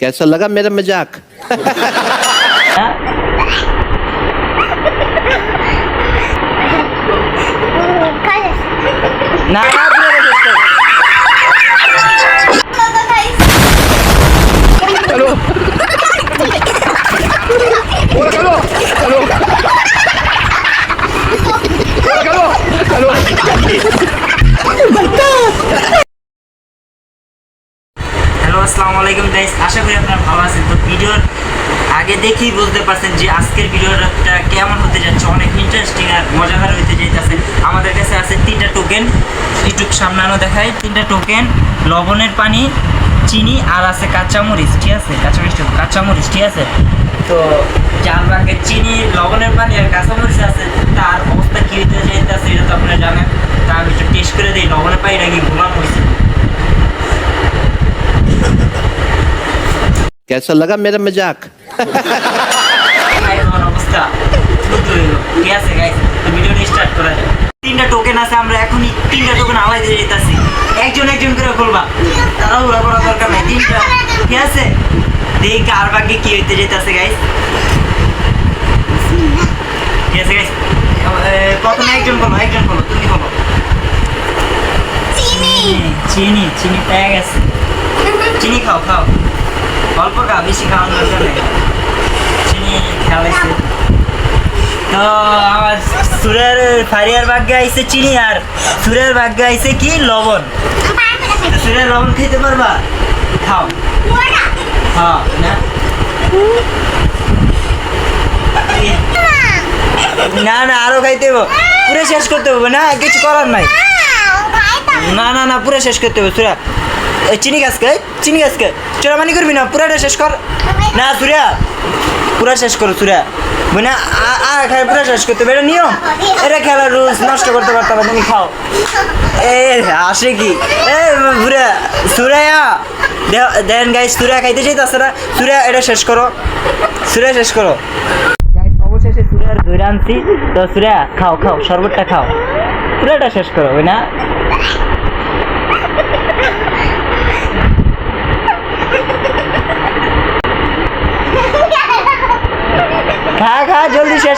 कैसा लगा मेरा मज़ाक? না আসসালামু আলাইকুম গাইস আশা করি আপনারা ভালো আছেন। তো ভিডিওর আগে দেখেই বুঝতে পারছেন যে আজকের ভিডিওটা কেমন হতে যাচ্ছে। অনেক ইন্টারেস্টিং আর মজাদার হতে যাইতেছে। আমাদের কাছে আছে তিনটা টোকেন একটু সামনানো দেখায় তিনটা টোকেন লবণের পানি, চিনি আর আছে কাঁচামরিচ, ঠিক আছে? কাঁচামরিচ কাঁচামরিচ, ঠিক আছে? তো যার ভাগের চিনি, লবণের পানি আর কাঁচামরিচ আছে, তার অবস্থা কী হতে যাইতেছে এটা তো আপনারা জানেন। তা আমি একটু টেস্ট করে দিই। লবণের পানিটা কি ঘুমানো कैसा लगा मेरा मजाक আমার অবস্থা বুঝতে হইলো। ঠিক আছে গাইস তো ভিডিওটা স্টার্ট করা যাক তিনটা টোকেন আছে আমরা এখনই তিনটা টোকেন আলাই দিয়ে যেতেছি একজন একজন করে খুলবা তাড়াহুড়া করার দরকার নাই তিনটা ঠিক আছে দেখি কার ভাগ্যে কি হইতে যেতেছে গাইস ঠিক আছে গাইস প্রথমে একজন বলো একজন বলো তুমি বলো চিনি চিনি পেয়ে গেছে চিনি খাও খাও খাও বেশি খাওয়ার দরকার চিনি খেলাইছে তো আমার সুরের ফারিয়ার ভাগ্যে আইছে চিনি আর সুরের ভাগ্যে আইছে কি? লবণ। সুরের লবণ খেতে পারবা? খাও। হ্যাঁ না। না না আরও খাইতে পুরো শেষ করতে হবে না? কিছু করার নাই। না না না পুরো শেষ করতে হবে সুরা। চিনি গাছকে চিনি গাছকে চোরামানি করবি না? পুরাটা শেষ কর। না সুরা পুরা শেষ করো সুরা মানে আর খাই, পুরা শেষ করতে হবে। এটা নিয়ম। এটা খেলার রুলস, নষ্ট করতে পারতাম তুমি খাও। এ, আসে কি? এ পুরা সুরায়া। দেন গাই সুরা খাইতে চাইতেছে না। সুরা এটা শেষ করো। সুরা শেষ করো। অবশেষে সুরার ধরে আনছি তো সুরা খাও খাও, শরবতটা খাও। পুরাটা শেষ করো না খা খা জলদি শেষ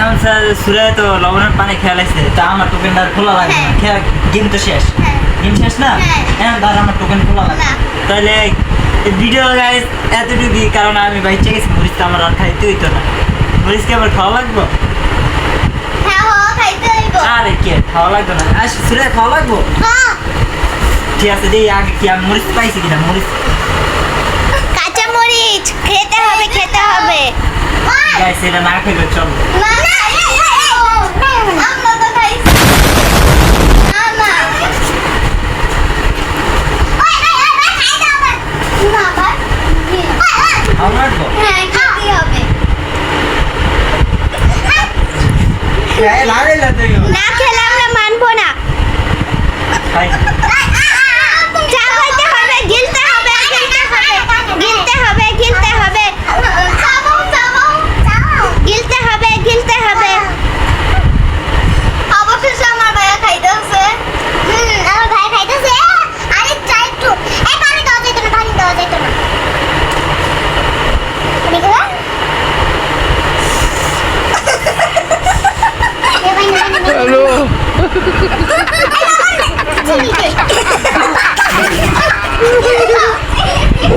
এমন স্যার সুরায় তো লবণের পানি খেয়ালাইছে তা আমার টোকেনটা খোলা লাগবে না। খেয়া গেম তো শেষ। গেম শেষ না? হ্যাঁ। আমার টোকেন খোলা লাগবে। তাহলে ভিডিও গাইজ এতটুকুই কারণ আমি বাইচে গেছি মরিচ তো আমার আর খাইতে হইতো না। মরিচকে আবার খাওয়া লাগবো? আরে কে খাওয়া লাগবে না? আস সুরায় খাওয়া লাগবো? ঠিক আছে দেই আগে কি আমি মরিচ পাইছি কিনা? মরিচ। কাঁচা মরিচ খেতে হবে খেতে হবে। গাইছে এটা না খেলে চলো আমরা তো খাইছি না খাওয়া লাগবো হ্যাঁ খেতে হবে এই লাগাইলা তুই না খেলে আমরা মানবো না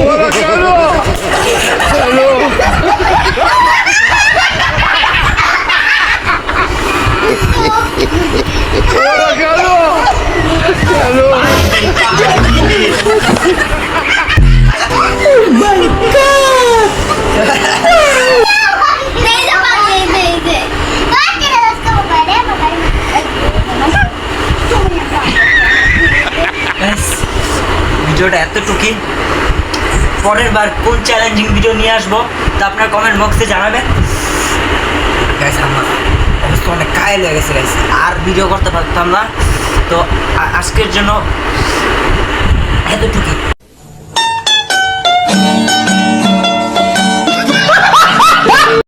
Wala ka ano! Ano? Wala ka ano! Ano? ভিডিওটা এতটুকুই। পরের বার কোন চ্যালেঞ্জিং ভিডিও নিয়ে আসব, তা আপনার কমেন্ট বক্সে জানাবেন। আমার অবস্থা অনেক কায়ল হয়ে গেছে আর ভিডিও করতে পারতাম না। তো আজকের জন্য এতটুকুই।